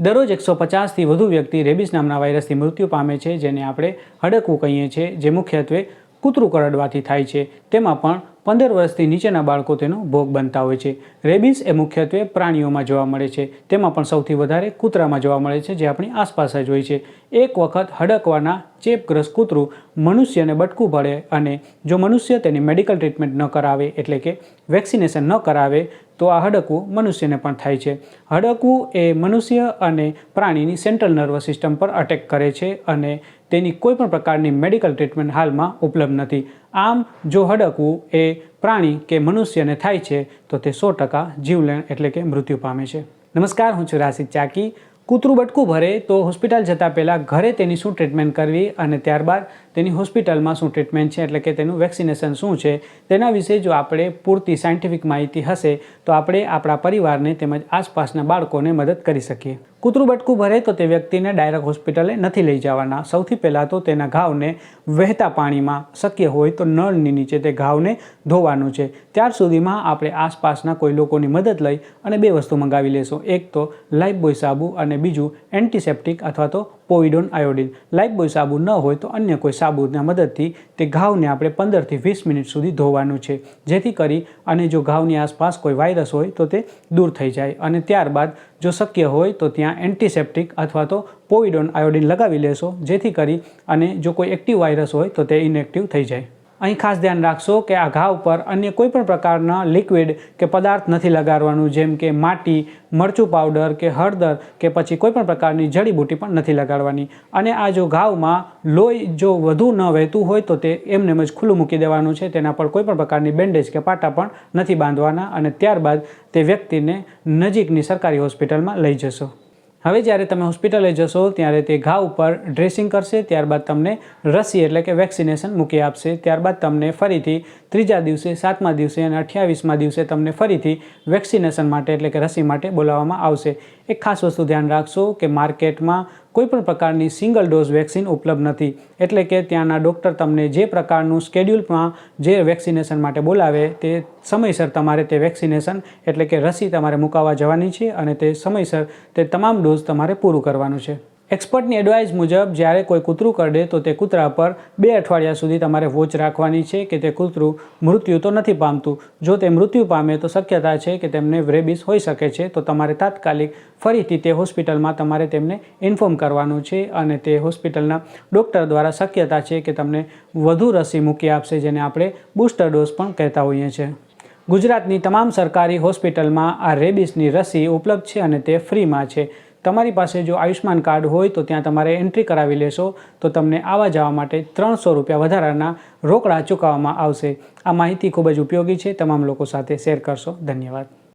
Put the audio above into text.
દરરોજ એકસો પચાસથી વધુ વ્યક્તિ રેબિસ નામના વાયરસથી મૃત્યુ પામે છે, જેને આપણે હડકવું કહીએ છીએ, જે મુખ્યત્વે કૂતરું કરડવાથી થાય છે. તેમાં પણ પંદર વર્ષથી નીચેના બાળકો તેનો ભોગ બનતા હોય છે. રેબિસ એ મુખ્યત્વે પ્રાણીઓમાં જોવા મળે છે. તેમાં પણ સૌથી વધારે કૂતરામાં જોવા મળે છે જે આપણી આસપાસ જ હોય છે. એક વખત હડકવાના ચેપગ્રસ્ત કૂતરું મનુષ્યને બટકું પડે અને જો મનુષ્ય તેની મેડિકલ ટ્રીટમેન્ટ ન કરાવે, એટલે કે વેક્સિનેશન ન કરાવે, તો આ હડકવું મનુષ્યને પણ થાય છે. હડકવું એ મનુષ્ય અને પ્રાણીની સેન્ટ્રલ નર્વસ સિસ્ટમ પર અટેક કરે છે અને તેની કોઈ પણ પ્રકારની મેડિકલ ટ્રીટમેન્ટ હાલમાં ઉપલબ્ધ નથી. આમ, જો હડકવું એ પ્રાણી કે મનુષ્યને થાય છે, તો તે સો ટકા જીવલેણ એટલે કે મૃત્યુ પામે છે. નમસ્કાર, હું છું રાશિદ ચાકી. કૂતરું બટકું ભરે તો હોસ્પિટલ જતાં પહેલાં ઘરે તેની શું ટ્રીટમેન્ટ કરવી અને ત્યારબાદ તેની હોસ્પિટલમાં શું ટ્રીટમેન્ટ છે, એટલે કે તેનું વેક્સિનેશન શું છે, તેના વિશે જો આપણે પૂરતી સાયન્ટિફિક માહિતી હશે, તો આપણે આપણા પરિવારને તેમજ આસપાસના બાળકોને મદદ કરી શકીએ. કૂતરું બટકું ભરે તો તે વ્યક્તિને ડાયરેક્ટ હોસ્પિટલે નથી લઈ જવાના. સૌથી પહેલાં તો તેના ઘાવને વહેતા પાણીમાં શક્ય હોય તો નળની નીચે તે ઘાવને ધોવાનું છે. ત્યાર સુધીમાં આપણે આસપાસના કોઈ લોકોની મદદ લઈ અને બે વસ્તુ મંગાવી લેશું. એક તો લાઇફબોય સાબુ અને બીજું એન્ટિસેપ્ટિક અથવા તો પોવિડોન આયોડિન. લાઇફબોય સાબુ ન હોય તો અન્ય કોઈ સાબુના મદદથી તે ઘાવને આપણે પંદરથી વીસ મિનિટ સુધી ધોવાનું છે. જેથી કરી અને જો ઘાવની આસપાસ કોઈ વાયરસ હોય તો તે દૂર થઈ જાય. અને ત્યારબાદ જો શક્ય હોય તો ત્યાં એન્ટિસેપ્ટિક અથવા તો પોઈડોન આયોડિન લગાવી લેશો. જેથી કરી અને જો કોઈ એક્ટિવ વાયરસ હોય તો તે ઇનએક્ટિવ થઈ જાય. અહીં ખાસ ધ્યાન રાખશો કે આ ઘાવ પર અન્ય કોઈ પણ પ્રકારના લિક્વિડ કે પદાર્થ નથી લગાડવાનું, જેમ કે માટી, મરચું પાવડર કે હળદર કે પછી કોઈપણ પ્રકારની જડીબૂટી પણ નથી લગાડવાની. અને આ જો ઘાવમાં લોહી જો વધુ ન વહેતું હોય તો તે એમને જ ખુલ્લું મૂકી દેવાનું છે. તેના પર કોઈપણ પ્રકારની બેન્ડેજ કે પાટા પણ નથી બાંધવાના અને ત્યારબાદ તે વ્યક્તિને નજીકની સરકારી હોસ્પિટલમાં લઈ જશો. હવે જ્યારે તમે હોસ્પિટલે જશો, ત્યારે તે ઘા ઉપર ડ્રેસિંગ કરશે, ત્યારબાદ તમને રસી એટલે કે વેક્સિનેશન મૂકી આપશે, ત્યારબાદ તમને ફરીથી ત્રીજા દિવસે, સાતમા દિવસે અને અઠ્યાવીસમા દિવસે તમને ફરીથી વેક્સિનેશન માટે એટલે કે રસી માટે બોલાવવામાં આવશે. એક ખાસ વસ્તુ ધ્યાન રાખશો કે માર્કેટમાં કોઈ પણ પ્રકારની સિંગલ ડોઝ વેક્સિન ઉપલબ્ધ નથી. એટલે કે ત્યાંના ડૉક્ટર તમને જે પ્રકારનું સ્કેડ્યુલમાં જે વેક્સિનેશન માટે બોલાવે તે સમયસર તમારે તે વેક્સિનેશન એટલે કે રસી તમારે મુકાવવા જવાની છે અને તે સમયસર તે તમામ ડોઝ તમારે પૂરું કરવાનું છે. એક્સપર્ટની એડવાઇસ મુજબ, જ્યારે કોઈ કૂતરું કરડે, તો તે કૂતરા પર બે અઠવાડિયા સુધી તમારે વોચ રાખવાની છે કે તે કૂતરું મૃત્યુ તો નથી પામતું. જો તે મૃત્યુ પામે, તો શક્યતા છે કે તેમને રેબિસ હોઈ શકે છે. તો તમારે તાત્કાલિક ફરીથી તે હોસ્પિટલમાં તમારે તેમને ઇન્ફોર્મ કરવાનું છે અને તે હોસ્પિટલના ડૉક્ટર દ્વારા શક્યતા છે કે તમને વધુ રસી મૂકી આપશે, જેને આપણે બૂસ્ટર ડોઝ પણ કહેતા હોઈએ છીએ. ગુજરાતની તમામ સરકારી હોસ્પિટલમાં આ રેબિસની રસી ઉપલબ્ધ છે અને તે ફ્રીમાં છે. તમારી પાસે જો આયુષ્માન કાર્ડ હોય તો ત્યાં તમારે એન્ટ્રી કરાવી લેશો. તો તમને આવવા જવા માટે ત્રણસો રૂપિયા વધારાના રોકડા ચૂકવવામાં આવશે. આ માહિતી ખૂબ જ ઉપયોગી છે. તમામ લોકો સાથે શેર કરશો. ધન્યવાદ.